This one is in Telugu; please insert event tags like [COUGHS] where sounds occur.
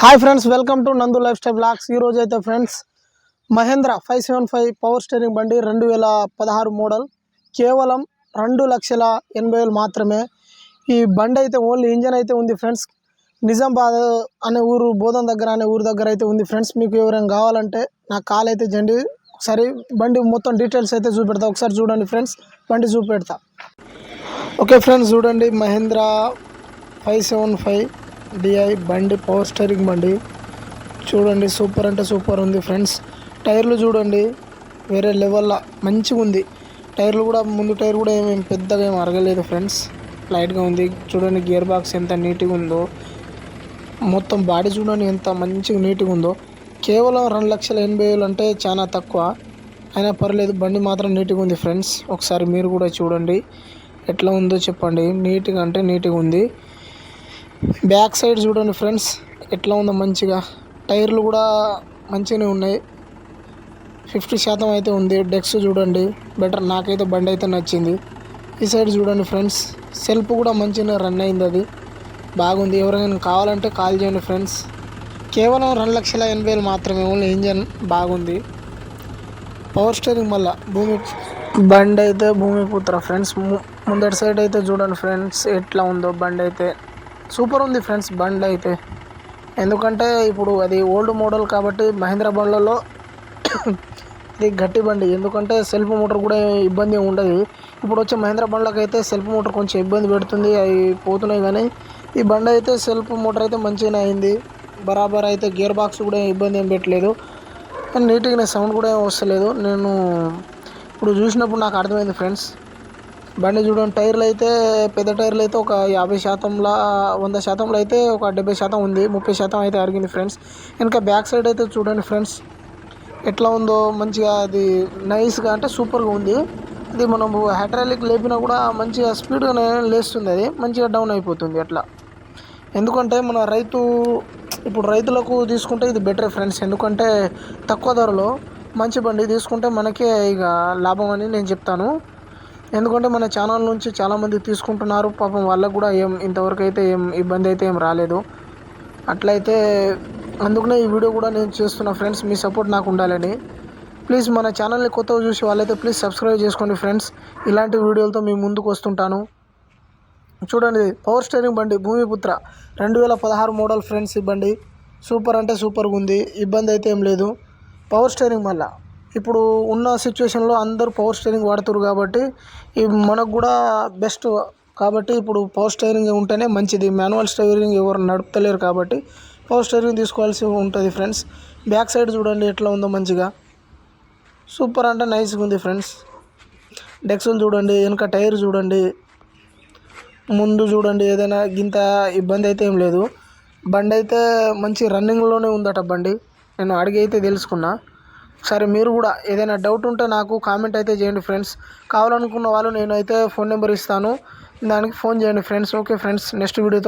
Hi friends welcome to Nandu lifestyle blogs ఈ రోజు అయితే friends Mahindra five seven five power steering బండి రెండు వేల పదహారు మోడల్. కేవలం రెండు లక్షల ఎనభై వేలు మాత్రమే. ఈ బండి అయితే ఓన్లీ ఇంజన్ అయితే ఉంది ఫ్రెండ్స్. నిజామాబాద్ అనే ఊరు బోధన్ దగ్గర అనే ఊరు దగ్గర అయితే ఉంది ఫ్రెండ్స్. మీకు ఎవరైనా కావాలంటే నాకు కాల్ అయితే జండి. ఒకసారి బండి మొత్తం డీటెయిల్స్ అయితే చూపెడతా. ఒకసారి చూడండి ఫ్రెండ్స్ బండి చూపెడతా. ఓకే ఫ్రెండ్స్ చూడండి Mahindra five seven five. D బండి పవర్ స్టీరింగ్ బండి. చూడండి సూపర్ అంటే సూపర్ ఉంది ఫ్రెండ్స్ టైర్లు చూడండి వేరే లెవెల్లో మంచిగా ఉంది. టైర్లు కూడా ముందు టైర్ కూడా ఏమేమి పెద్దగా ఏమి అరగలేదు ఫ్రెండ్స్ లైట్గా ఉంది. చూడండి గియర్ బాక్స్ ఎంత నీట్గా ఉందో. మొత్తం బాడీ చూడండి ఎంత మంచిగా నీట్గా ఉందో. కేవలం రెండు లక్షల ఎనభై వేలు అంటే చాలా తక్కువ. అయినా పర్లేదు బండి మాత్రం నీట్గా ఉంది ఫ్రెండ్స్ ఒకసారి మీరు కూడా చూడండి ఎట్లా ఉందో చెప్పండి. నీట్గా అంటే నీట్గా ఉంది. బ్యాక్ సైడ్ చూడండి ఫ్రెండ్స్ ఎట్లా ఉందో మంచిగా. టైర్లు కూడా మంచిగానే ఉన్నాయి. ఫిఫ్టీ శాతం అయితే ఉంది. డెక్స్ చూడండి బెటర్ నాకైతే బండి అయితే నచ్చింది. ఈ సైడ్ చూడండి ఫ్రెండ్స్ సెల్ఫ్ కూడా మంచిగా రన్ అయింది అది. బాగుంది. ఎవరైనా కావాలంటే కాల్ చేయండి ఫ్రెండ్స్. కేవలం రెండు లక్షల ఎనభై వేలు మాత్రమే ఓన్లీ ఇంజన్ బాగుంది. పవర్ స్టీరింగ్ మళ్ళా భూమి బండి అయితే భూమిపుత్ర ఫ్రెండ్స్. ము- ముందటి సైడ్ అయితే చూడండి ఫ్రెండ్స్ ఎట్లా ఉందో బండి అయితే. సూపర్ ఉంది ఫ్రెండ్స్ బండి అయితే. ఎందుకంటే ఇప్పుడు అది ఓల్డ్ మోడల్ కాబట్టి మహేంద్ర బండ్లలో [COUGHS] ఇది గట్టి బండి. ఎందుకంటే సెల్ఫ్ మోటార్ కూడా ఇబ్బంది ఉండదు. ఇప్పుడు వచ్చే మహేంద్ర బండ్లకు అయితే సెల్ఫ్ మోటార్ కొంచెం ఇబ్బంది పెడుతుంది. అవి పోతున్నాయి కానీ ఈ బండి అయితే సెల్ఫ్ మోటార్ అయితే మంచిగానే అయింది. బరాబర్ అయితే గేర్ బాక్స్ కూడా ఇబ్బంది ఏం పెట్టలేదు. నీట్గానే సౌండ్ కూడా ఏం వస్తలేదు. నేను ఇప్పుడు చూసినప్పుడు నాకు అర్థమైంది ఫ్రెండ్స్. బండి చూడండి టైర్లు అయితే పెద్ద టైర్లు అయితే ఒక యాభై శాతంలో వంద శాతంలో అయితే ఒక డెబ్బై శాతం ఉంది ముప్పై శాతం అయితే అరిగింది ఫ్రెండ్స్. ఇంకా బ్యాక్ సైడ్ అయితే చూడండి ఫ్రెండ్స్ ఎట్లా ఉందో మంచిగా అది నైస్గా అంటే సూపర్గా ఉంది. అది మనం హైడ్రాలిక్ లేపినా కూడా మంచిగా స్పీడ్గానే లేస్తుంది అది మంచిగా డౌన్ అయిపోతుంది అట్లా. ఎందుకంటే మన రైతు ఇప్పుడు రైతులకు తీసుకుంటే ఇది బెటర్ ఫ్రెండ్స్ ఎందుకంటే తక్కువ ధరలో మంచి బండి తీసుకుంటే మనకే ఇక లాభం అని నేను చెప్తాను. ఎందుకంటే మన ఛానల్ నుంచి చాలామంది తీసుకుంటున్నారు. పాపం వాళ్ళకు కూడా ఏం ఇంతవరకు అయితే ఏం ఇబ్బంది అయితే ఏం రాలేదు. అట్లయితే అందుకనే ఈ వీడియో కూడా నేను చేస్తున్నా ఫ్రెండ్స్. మీ సపోర్ట్ నాకు ఉండాలని. ప్లీజ్ మన ఛానల్ని కొత్తగా చూసి వాళ్ళైతే ప్లీజ్ సబ్స్క్రైబ్ చేసుకోండి ఫ్రెండ్స్. ఇలాంటి వీడియోలతో మీ ముందుకు వస్తుంటాను. చూడండి పవర్ స్టీరింగ్ బండి భూమిపుత్ర. రెండు వేల పదహారు మోడల్ ఫ్రెండ్స్ ఈ బండి. సూపర్ అంటే సూపర్గా ఉంది. ఇబ్బంది అయితే ఏం లేదు. పవర్ స్టీరింగ్ మళ్ళా. ఇప్పుడు ఉన్న సిచ్యువేషన్లో అందరూ పవర్ స్టీరింగ్ వాడుతారు కాబట్టి మనకు కూడా బెస్ట్ కాబట్టి ఇప్పుడు పవర్ స్టీరింగ్ ఉంటేనే మంచిది. మాన్యువల్ స్టీరింగ్ ఎవరు నడుపుతలేరు కాబట్టి పవర్ స్టీరింగ్ తీసుకోవాల్సి ఉంటుంది ఫ్రెండ్స్ బ్యాక్ సైడ్ చూడండి ఎట్లా ఉందో మంచిగా. సూపర్ అంటే నైస్గా ఉంది ఫ్రెండ్స్ డెక్సులు చూడండి వెనక టైర్ చూడండి. ముందు చూడండి ఏదైనా ఇంత ఇబ్బంది అయితే ఏం లేదు. బండి అయితే మంచి రన్నింగ్లోనే ఉందట బండి. నేను అడిగి అయితే తెలుసుకున్నా. సరే మీరు కూడా ఏదైనా డౌట్ ఉంటే నాకు కామెంట్ అయితే చేయండి ఫ్రెండ్స్ కావాలనుకున్న వాళ్ళు నేనైతే ఫోన్ నెంబర్ ఇస్తాను. దానికి ఫోన్ చేయండి ఫ్రెండ్స్ ఓకే ఫ్రెండ్స్ నెక్స్ట్ వీడియోతో